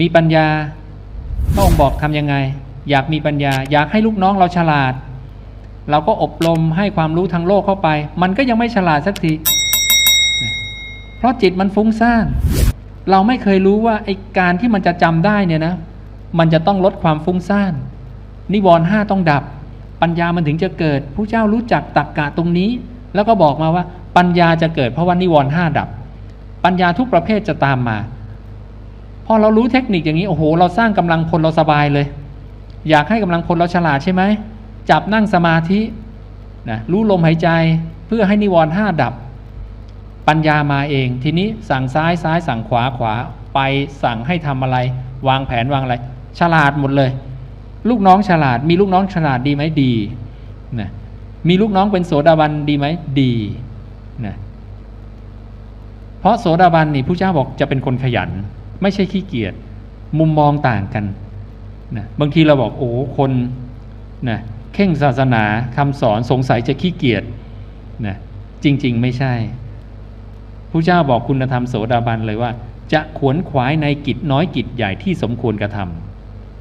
มีปัญญาพระองค์บอกทำยังไง อยากมีปัญญา อยากให้ลูกน้องเราฉลาด เราก็อบรมให้ความรู้ทางโลกเข้าไป มันก็ยังไม่ฉลาดสักทีเพราะจิตมันฟุ้งซ่านเราไม่เคยรู้ว่าไอ้การที่มันจะจำได้เนี่ยนะ มันจะต้องลดความฟุ้งซ่านนิวรณ์ห้าต้องดับ ปัญญามันถึงจะเกิดผู้เจ้ารู้จักตักกะตรงนี้ แล้วก็บอกมาว่าปัญญาจะเกิดเพราะว่านิวรณ์ห้าดับ ปัญญาทุกประเภทจะตามมา พอเรารู้เทคนิคอย่างนี้โอ้โห เราสร้างกำลังพลเราสบายเลย อยากให้กำลังพลเราฉลาดใช่ไหมจับนั่งสมาธินะรู้ลมหายใจเพื่อให้นิวรณ์ห้าดับ ปัญญามาเอง ทีนี้สั่งซ้ายซ้ายสั่งขวาขวาไปสั่งให้ทำอะไร วางแผนวางอะไร ฉลาดหมดเลย ลูกน้องฉลาด มีลูกน้องฉลาดดีไหมดีนะมีลูกน้องเป็นโสดาบันดีไหมดีนะเพราะโสดาบันนี่ผู้เจ้าบอกจะเป็นคนขยัน ไม่ใช่ขี้เกียจมุมมองต่างกันนะบางทีเราบอกโอ้คนนะเข่งศาสนาคำสอนสงสัยจะขี้เกียจนะจริงๆไม่ใช่ผู้เจ้าบอกคุณธรรมโสดาบันเลยว่า จะขวนขวายในกิจน้อยกิจใหญ่ที่สมควรกระท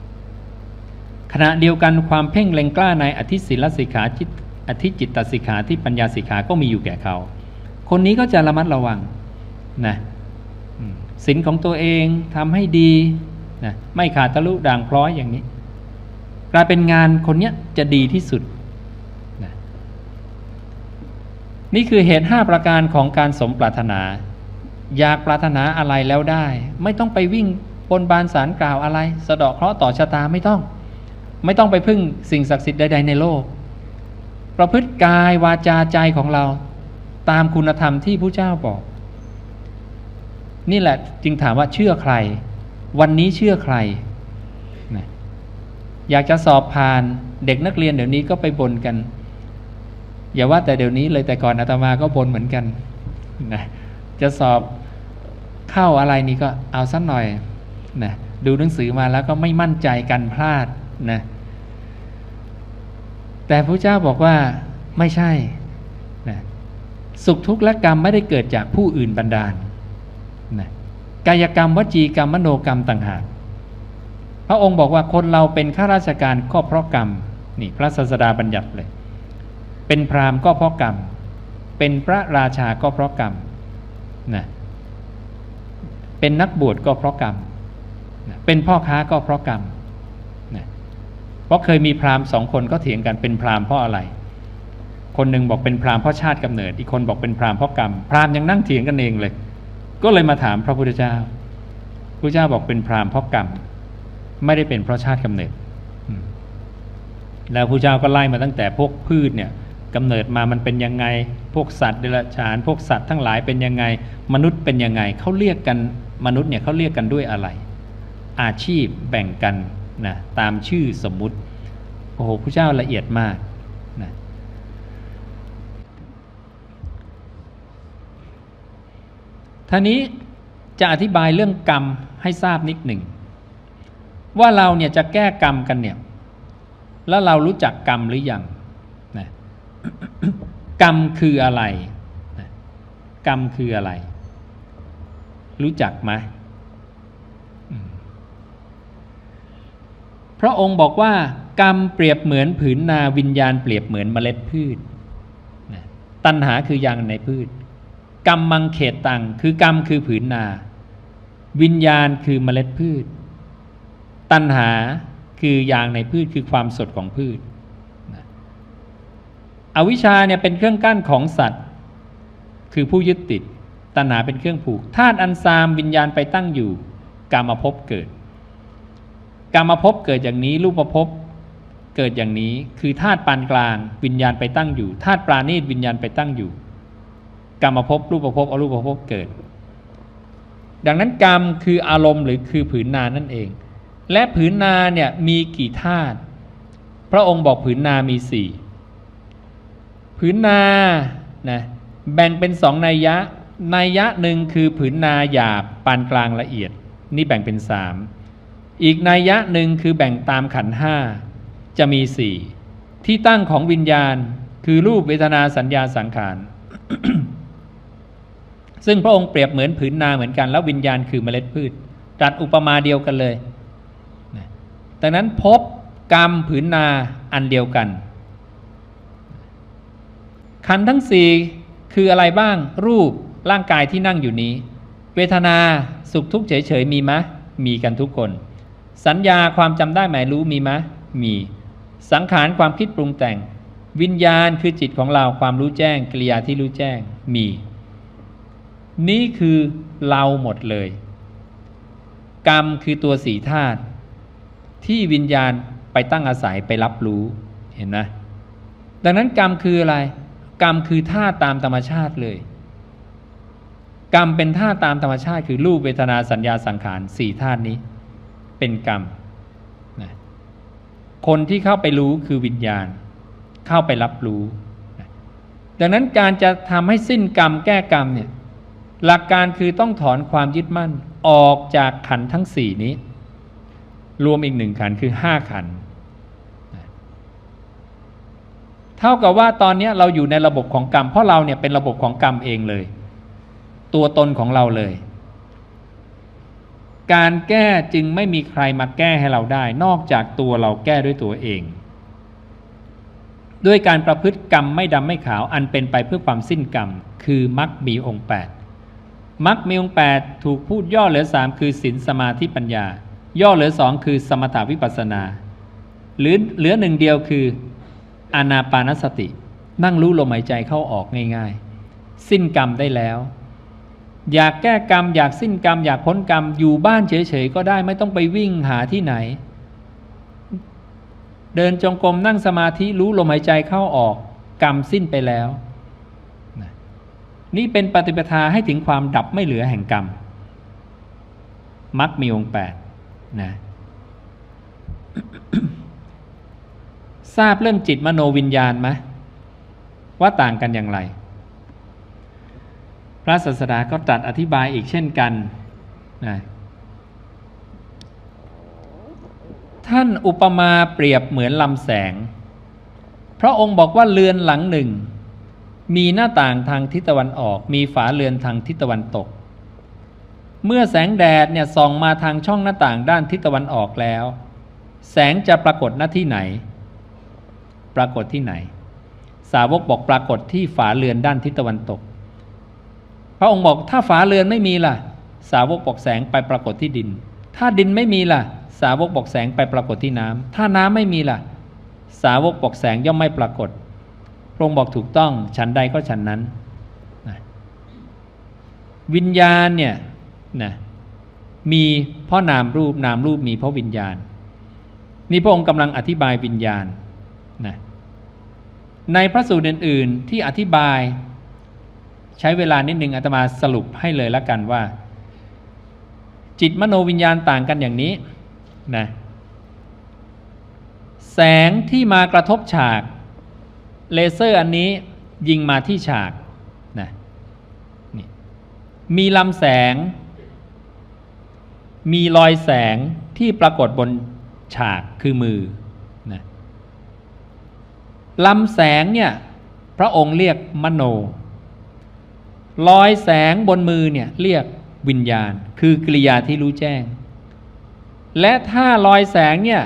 ำขณะเดียวกันความเพ่งเล็งกล้าในอธิศิลสิกขาจิตอธิจิตตสิกขาที่ปัญญาสิกขาก็มีอยู่แก่เขา คนนี้ก็จะระมัดระวังนะ ศีลของตัวเองทำให้ดีนะไม่ขาดทะลุด่างพร้อยอย่างนี้ กลายเป็นงานคนเนี้ยจะดีที่สุดนะนี่คือเหตุ 5 ประการของการสมปรารถนา อยากปรารถนาอะไรแล้วได้ ไม่ต้องไปวิ่งบนบานสารกล่าวอะไร สะเดาะเคราะห์ต่อชะตาไม่ต้อง ไม่ต้องไปพึ่งสิ่งศักดิ์สิทธิ์ใดๆในโลก ประพฤติกายวาจาใจของเรา ตามคุณธรรมที่ผู้เจ้าบอก นี่แหละจึงถามว่าเชื่อใคร วันนี้เชื่อใครนะอยากจะสอบผ่านเด็กนักเรียนเดี๋ยวนี้ก็ไปบนกัน อย่าว่าแต่เดี๋ยวนี้เลยแต่ก่อนอาตมาก็บนเหมือนกันนะจะสอบเข้าอะไรนี่ก็เอาสักหน่อยนะดูหนังสือมาแล้วก็ไม่มั่นใจกันพลาดนะแต่พระเจ้าบอกว่าไม่ใช่นะสุขทุกข์และกรรมไม่ได้เกิดจากผู้อื่นบันดาล กายกรรมวจีกรรมมโนกรรมต่างหากพระองค์บอกว่าคนเราเป็นข้าราชการก็เพราะกรรมนี่พระศาสดาบัญญัติเลย เป็นพราหมณ์ก็เพราะกรรม เป็นพระราชาก็เพราะกรรมนะเป็นนักบวชก็เพราะกรรมนะเป็นพ่อค้าก็เพราะกรรมนะเพราะเคยมีพราหมณ์สองคนก็เถียงกันเป็นพราหมณ์เพราะอะไร คนหนึ่งบอกเป็นพราหมณ์เพราะชาติกำเนิด อีกคนบอกเป็นพราหมณ์เพราะกรรม พราหมณ์ยังนั่งเถียงกันเองเลย ก็เลยมาถามพระพุทธเจ้าพระเจ้าบอกเป็นพรามเพราะกรรม ไม่ได้เป็นเพราะชาติกำเนิด แล้วพระเจ้าก็ไล่มาตั้งแต่พวกพืชเนี่ยกำเนิดมามันเป็นยังไง พวกสัตว์เดรัจฉาน พวกสัตว์ทั้งหลายเป็นยังไง มนุษย์เป็นยังไงเขาเรียกกันมนุษย์เนี่ยเขาเรียกกันด้วยอะไร อาชีพแบ่งกันนะตามชื่อสมมุติโอ้โหพระเจ้าละเอียดมากนะ ท่านี้จะอธิบายเรื่องกรรมให้ทราบนิดหนึ่ง ว่าเราเนี่ยจะแก้กรรมกันเนี่ย แล้วเรารู้จักกรรมหรือยังนะกรรมคืออะไรนะกรรมคืออะไร รู้จักไหมพระองค์บอกว่ากรรมเปรียบเหมือนผืนนาวิญญาณเปรียบเหมือนเมล็ดพืชนะตัณหาคือยางในพืช กรรมมังเขตตังคือกรรมคือผืนนา วิญญาณคือเมล็ดพืช ตัณหาคือยางในพืชคือความสดของพืชอวิชชาเนี่ยเป็นเครื่องกั้นของสัตว์ คือผู้ยึดติด ตัณหาเป็นเครื่องผูกธาตุอันซามวิญญาณไปตั้งอยู่กรรมภพเกิดกรรมภพเกิดอย่างนี้รูปภพเกิดอย่างนี้คือธาตุปานกลางวิญญาณไปตั้งอยู่ธาตุปราณีตวิญญาณไปตั้งอยู่ กรรมภพรูปภพอรูปภพเกิด ดังนั้นกรรมคืออารมณ์หรือคือผืนนานั่นเอง และผืนนาเนี่ยมีกี่ธาตุพระองค์บอกผืนนามีสี่ผืนนานะแบ่งเป็นสองนัยยะนัยยะหนึ่งคือผืนนาหยาบปานกลางละเอียด นี่แบ่งเป็นสามอีกนัยยะหนึ่งคือแบ่งตามขันห้าจะมีสี่ที่ตั้งของวิญญาณคือรูปเวทนาสัญญาสังขาร ซึ่งพระองค์เปรียบเหมือนผืนนาเหมือนกัน แล้ววิญญาณคือเมล็ดพืชตรัสอุปมาเดียวกันเลยดังนั้นพบกรรมผืนนาอันเดียวกัน ขันทั้งสี่คืออะไรบ้างรูปร่างกายที่นั่งอยู่นี้ เวทนาสุขทุกข์เฉยๆมีมะมีกันทุกคน สัญญาความจำได้หมายรู้มีมะมีสังขารความคิดปรุงแต่ง วิญญาณคือจิตของเราความรู้แจ้งกิริยาที่รู้แจ้งมี นี่คือเราหมดเลย กรรมคือตัวสีธาตุที่วิญญาณไปตั้งอาศัยไปรับรู้เห็นไหมดังนั้นกรรมคืออะไร กรรมคือธาตามธรรมชาติเลย กรรมเป็นธาตามธรรมชาติ คือรูปเวทนาสัญญาสังขารสี่ธาตุนี้ เป็นกรรมนะคนที่เข้าไปรู้คือวิญญาณ เข้าไปรับรู้นะดังนั้นการจะทำให้สิ้นกรรมแก้กรรมเนี่ย หลักการคือต้องถอนความยึดมั่นออกจากขันทั้งสี่นี้ รวมอีกหนึ่งขันคือห้าขัน เท่ากับว่าตอนนี้เราอยู่ในระบบของกรรม เพราะเราเนี่ยเป็นระบบของกรรมเองเลย ตัวตนของเราเลย การแก้จึงไม่มีใครมาแก้ให้เราได้ นอกจากตัวเราแก้ด้วยตัวเอง ด้วยการประพฤติกรรมไม่ดำไม่ขาวอันเป็นไปเพื่อความสิ้นกรรม คือมรรคมีองค์แปด มรรคมีองค์แปดถูกพูดย่อเหลือสามคือศีลสมาธิปัญญา ย่อเหลือสองคือสมถาวิปัสนา หรือเหลือหนึ่งเดียวคืออานาปานสติ นั่งรู้ลมหายใจเข้าออกง่ายๆ สิ้นกรรมได้แล้ว อยากแก้กรรม อยากสิ้นกรรม อยากพ้นกรรมอยู่บ้านเฉยๆก็ได้ไม่ต้องไปวิ่งหาที่ไหน เดินจงกรมนั่งสมาธิรู้ลมหายใจเข้าออก กรรมสิ้นไปแล้ว นี่เป็นปฏิปทาให้ถึงความดับไม่เหลือแห่งกรรมมักมีองค์แปดนะทราบเรื่องจิตมโนวิญญาณไหมว่าต่างกันอย่างไร พระศาสดาก็ตรัสอธิบายอีกเช่นกันนะท่านอุปมาเปรียบเหมือนลำแสง พระองค์บอกว่าเรือนหลังหนึ่ง มีหน้าต่างทางทิศตะวันออก มีฝาเรือนทางทิศตะวันตก เมื่อแสงแดดเนี่ยส่องมาทางช่องหน้าต่างด้านทิศตะวันออกแล้ว แสงจะปรากฏหน้าที่ไหน ปรากฏที่ไหน สาวกบอกปรากฏที่ฝาเรือนด้านทิศตะวันตก พระองค์บอกถ้าฝาเรือนไม่มีล่ะ สาวกบอกแสงไปปรากฏที่ดิน ถ้าดินไม่มีล่ะ สาวกบอกแสงไปปรากฏที่น้ำถ้าน้ำไม่มีล่ะ สาวกบอกแสงย่อมไม่ปรากฏ พระองค์บอกถูกต้อง ฉันใดก็ฉันนั้นนะวิญญาณเนี่ยนะมีเพราะนามรูปนามรูปมีเพราะวิญญาณ นี่พระองค์กำลังอธิบายวิญญาณนะในพระสูตรอื่น ๆ ที่อธิบาย ใช้เวลานิดหนึ่งอาตมาสรุปให้เลยละกันว่า จิตมโนวิญญาณต่างกันอย่างนี้นะแสงที่มากระทบฉาก เลเซอร์อันนี้ยิงมาที่ฉากนะนี่มีลำแสง มีรอยแสงที่ปรากฏบนฉากคือมือนะลำแสงเนี่ยพระองค์เรียกมโนรอยแสงบนมือเนี่ยเรียกวิญญาณ คือกริยาที่รู้แจ้ง และถ้ารอยแสงเนี่ย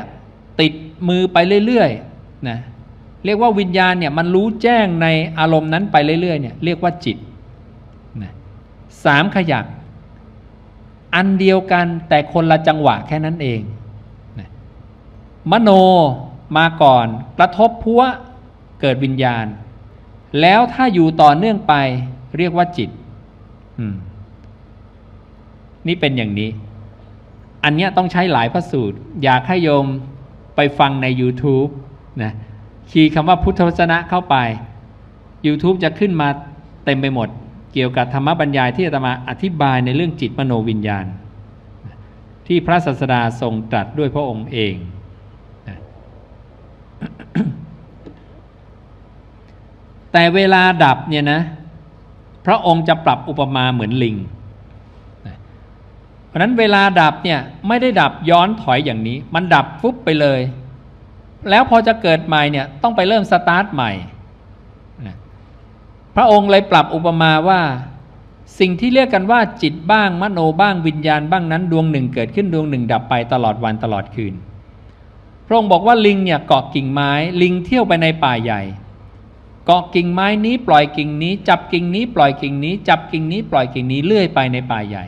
ติดมือไปเรื่อยๆนะ เรียกว่าวิญญาณเนี่ยมันรู้แจ้งในอารมณ์นั้นไปเรื่อยๆเนี่ยเรียกว่าจิตนะสามขยัก อันเดียวกันแต่คนละจังหวะแค่นั้นเองนะมโนมาก่อนกระทบพัวเกิดวิญญาณ แล้วถ้าอยู่ต่อเนื่องไปเรียกว่าจิตนี่เป็นอย่างนี้ อันเนี้ยต้องใช้หลายพระสูตร อยากให้โยมไปฟังใน YouTube นะ คีย์คำว่าพุทธวจนะเข้าไป YouTube จะขึ้นมาเต็มไปหมด เกี่ยวกับธรรมบรรยายที่อาตมาอธิบายในเรื่องจิตมโนวิญญาณ ที่พระศาสดาทรงตรัสด้วยพระองค์เองแต่เวลาดับเนี่ยนะพระองค์จะปรับอุปมาเหมือนลิง เพราะนั้นเวลาดับเนี่ยไม่ได้ดับย้อนถอยอย่างนี้ มันดับฟุบไปเลย แล้วพอจะเกิดใหม่เนี่ยต้องไปเริ่มสตาร์ทใหม่นะพระองค์เลยปรับอุปมาว่า สิ่งที่เรียกกันว่าจิตบ้างมโนบ้างวิญญาณบ้างนั้นดวงหนึ่งเกิดขึ้นดวงหนึ่งดับไปตลอดวันตลอดคืน พระองค์บอกว่าลิงเนี่ยเกาะกิ่งไม้ลิงเที่ยวไปในป่าใหญ่ เกาะกิ่งไม้นี้ปล่อยกิ่งนี้ จับกิ่งนี้ปล่อยกิ่งนี้ จับกิ่งนี้ปล่อยกิ่งนี้เลื่อยไปในป่าใหญ่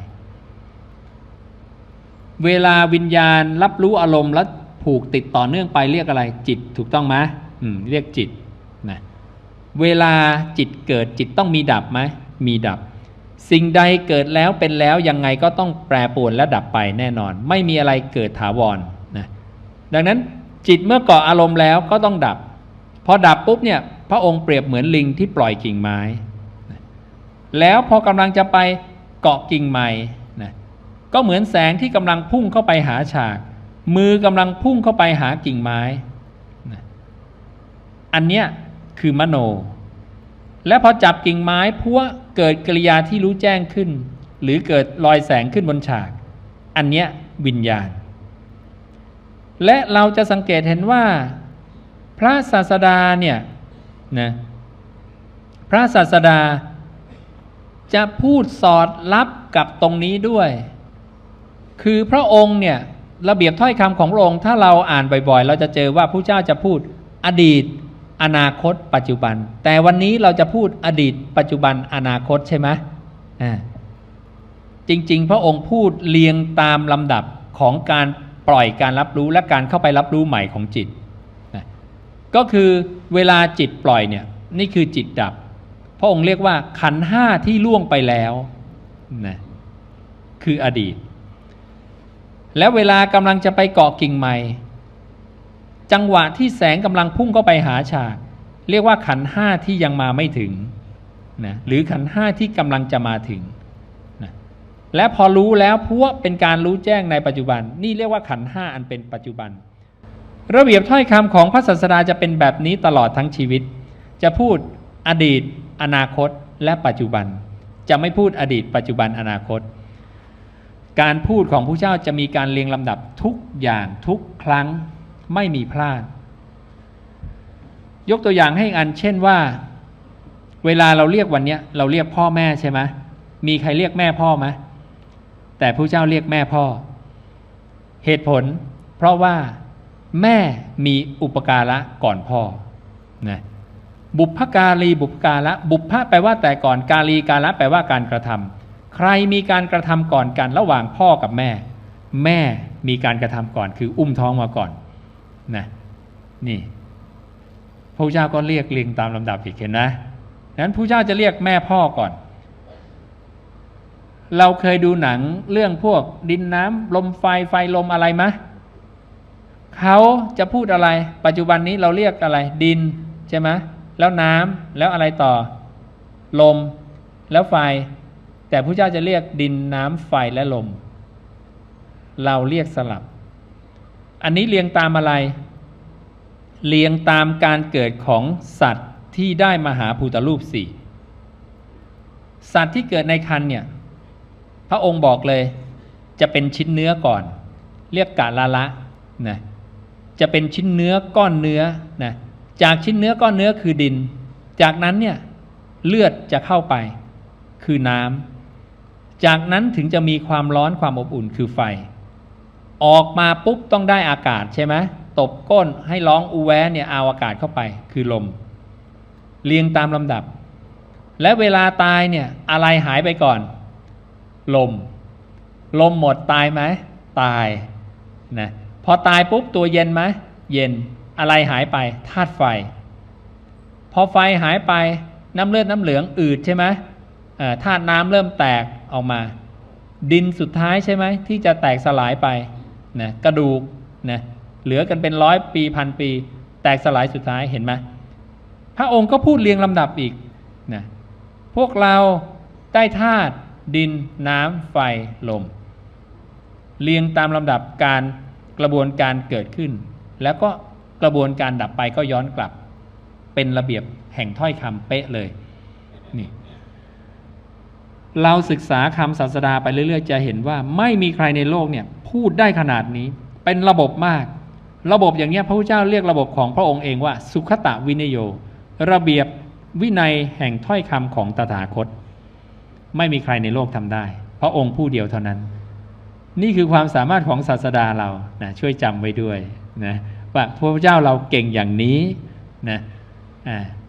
เวลาวิญญาณรับรู้อารมณ์แล้ว ผูกติดต่อเนื่องไปเรียกอะไรจิตถูกต้องไหมอืมเรียกจิตนะเวลาจิตเกิดจิตต้องมีดับไหมมีดับ สิ่งใดเกิดแล้วเป็นแล้วยังไงก็ต้องแปรปรวนและดับไปแน่นอน ไม่มีอะไรเกิดถาวรนะดังนั้นจิตเมื่อเกาะอารมณ์แล้วก็ต้องดับพอดับปุ๊บเนี่ยพระองค์เปรียบเหมือนลิงที่ปล่อยกิ่งไม้ แล้วพอกำลังจะไปเกาะกิ่งใหม่นะก็เหมือนแสงที่กำลังพุ่งเข้าไปหาฉาก มือกำลังพุ่งเข้าไปหากิ่งไม้ อันเนี้ยคือมโน และพอจับกิ่งไม้พัวเกิดกิริยาที่รู้แจ้งขึ้น หรือเกิดรอยแสงขึ้นบนฉาก อันเนี้ยวิญญาณ และเราจะสังเกตเห็นว่า พระศาสดาเนี่ยนะพระศาสดาจะพูดสอดรับกับตรงนี้ด้วย คือพระองค์เนี่ย ระเบียบถ้อยคำของพระองค์ถ้าเราอ่านบ่อยๆ เราจะเจอว่าพระเจ้าจะพูดอดีต อนาคต ปัจจุบัน แต่วันนี้เราจะพูดอดีต ปัจจุบันอนาคตใช่ไหมอ่าจริง ๆ พระองค์พูดเรียงตามลำดับของการปล่อยการรับรู้และการเข้าไปรับรู้ใหม่ของจิตนะก็คือเวลาจิตปล่อยเนี่ยนี่คือจิตดับ พระองค์เรียกว่าขันห้าที่ล่วงไปแล้วนะคืออดีต แล้วเวลากำลังจะไปเกาะกิ่งใหม่ จังหวะที่แสงกำลังพุ่งเข้าไปหาฉาก เรียกว่าขันห้าที่ยังมาไม่ถึงนะหรือขันห้าที่กำลังจะมาถึงนะและพอรู้แล้วพวกเป็นการรู้แจ้งในปัจจุบัน นี่เรียกว่าขันห้าอันเป็นปัจจุบัน ระเบียบถ้อยคำของพระศาสดาจะเป็นแบบนี้ตลอดทั้งชีวิต จะพูดอดีต อนาคต และปัจจุบัน จะไม่พูดอดีต ปัจจุบันอนาคต การพูดของผู้เจ้าจะมีการเรียงลำดับทุกอย่างทุกครั้งไม่มีพลาด ยกตัวอย่างให้อันเช่นว่า เวลาเราเรียกวันนี้เราเรียกพ่อแม่ใช่ไหมมีใครเรียกแม่พ่อไหมแต่ผู้เจ้าเรียกแม่พ่อ เหตุผล เพราะว่าแม่มีอุปการะก่อนพ่อนะบุพการีบุพการะบุพะแปลว่าแต่ก่อนกาลีการะแปลว่าการกระทำ ใครมีการกระทำก่อนกันระหว่างพ่อกับแม่ แม่มีการกระทำก่อน คืออุ้มท้องมาก่อนนะนี่พระเจ้าก็เรียกเรียงตามลำดับอีกเห็นนะนั้นพระเจ้าจะเรียกแม่พ่อก่อน เราเคยดูหนังเรื่องพวกดินน้ำลมไฟไฟลมอะไรมะเขาจะพูดอะไร ปัจจุบันนี้เราเรียกอะไร ดินใช่ไหมแล้วน้ำแล้วอะไรต่อ ลมแล้วไฟ แต่พระเจ้าจะเรียกดินน้ำไฟและลม เราเรียกสลับ อันนี้เรียงตามอะไร เรียงตามการเกิดของสัตว์ที่ได้มหาภูตรูปสี่สัตว์ที่เกิดในคันเนี่ย พระองค์บอกเลย จะเป็นชิ้นเนื้อก่อน เรียกกาละละนะจะเป็นชิ้นเนื้อก้อนเนื้อนะจากชิ้นเนื้อก้อนเนื้อคือดิน จากนั้นเนี่ยเลือดจะเข้าไปคือน้ำ จากนั้นถึงจะมีความร้อนความอบอุ่นคือไฟ ออกมาปุ๊บต้องได้อากาศใช่ไหมตบก้นให้ร้องอูแวะเนี่ยเอาอากาศเข้าไป คือลม เรียงตามลำดับ และเวลาตายเนี่ยอะไรหายไปก่อน ลม ลมหมดตายไหมตายนะพอตายปุ๊บตัวเย็นไหมเย็นอะไรหายไปธาตุไฟ พอไฟหายไปน้ำเลือดน้ำเหลืองอืดใช่ไหมธาตุน้ำเริ่มแตก ออกมา ดินสุดท้ายใช่ไหมที่จะแตกสลายไปนะกระดูกนะเหลือกันเป็นร้อยปีพันปี แตกสลายสุดท้ายเห็นไหมพระองค์ก็พูดเรียงลำดับอีกนะพวกเราได้ธาตุดินน้ำไฟลม เรียงตามลำดับการกระบวนการเกิดขึ้น แล้วก็กระบวนการดับไปก็ย้อนกลับ เป็นระเบียบแห่งถ้อยคำเป๊ะเลยนี่ เราศึกษาคำศาสดาไปเรื่อยๆ จะเห็นว่าไม่มีใครในโลกเนี่ยพูดได้ขนาดนี้เป็นระบบมาก ระบบอย่างนี้พระพุทธเจ้าเรียกระบบของพระองค์เองว่า สุขตะวินโย ระเบียบวินัยแห่งถ้อยคำของตถาคต ไม่มีใครในโลกทำได้ พระองค์ผู้เดียวเท่านั้น นี่คือความสามารถของศาสดาเรานะช่วยจำไว้ด้วยนะว่าพระเจ้าเราเก่งอย่างนี้นะ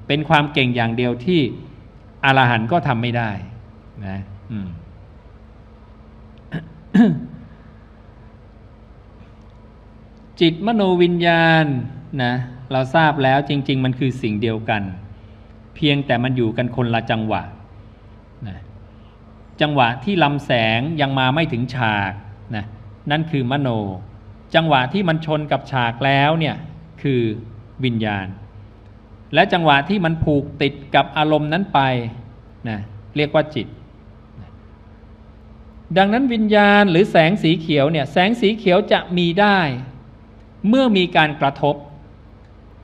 เป็นความเก่งอย่างเดียวที่อรหันต์ก็ทำไม่ได้ นะอืมจิตมโนวิญญาณนะเราทราบแล้วจริง ๆ มันคือสิ่งเดียวกัน เพียงแต่มันอยู่กันคนละจังหวะนะจังหวะที่ลำแสงยังมาไม่ถึงฉากนะนั่นคือมโน จังหวะที่มันชนกับฉากแล้วเนี่ยคือวิญญาณ และจังหวะที่มันผูกติดกับอารมณ์นั้นไปนะเรียกว่าจิต ดังนั้นวิญญาณหรือแสงสีเขียวเนี่ยแสงสีเขียวจะมีได้ เมื่อมีการกระทบ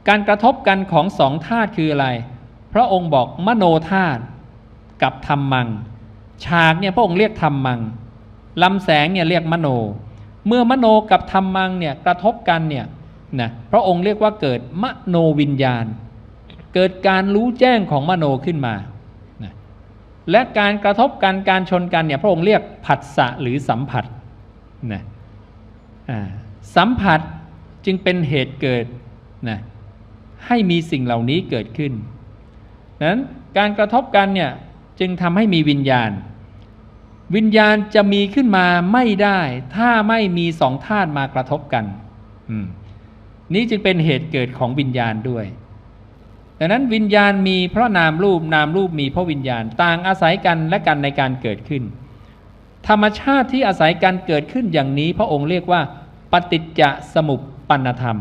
การกระทบกันของสองธาตุคืออะไร พระองค์บอกมโนธาตุกับธรรมัง ฉากเนี่ยพระองค์เรียกธรรมังลำแสงเนี่ยเรียกมโน เมื่อมโนกับธรรมังเนี่ยกระทบกันเนี่ยนะพระองค์เรียกว่าเกิดมโนวิญญาณ เกิดการรู้แจ้งของมโนขึ้นมา และการกระทบกันการชนกันเนี่ยพระองค์เรียกผัสสะหรือสัมผัสนะสัมผัสจึงเป็นเหตุเกิดนะให้มีสิ่งเหล่านี้เกิดขึ้นนั้นการกระทบกันเนี่ยจึงทำให้มีวิญญาณ วิญญาณจะมีขึ้นมาไม่ได้ ถ้าไม่มีสองธาตุมากระทบกัน นี้จึงเป็นเหตุเกิดของวิญญาณด้วย ดังนั้นวิญญาณมีเพราะนามรูปนามรูปมีเพราะวิญญาณต่างอาศัยกันและกันในการเกิดขึ้น ธรรมชาติที่อาศัยการเกิดขึ้นอย่างนี้ พระองค์เรียกว่า ปฏิจจสมุปปนธรรม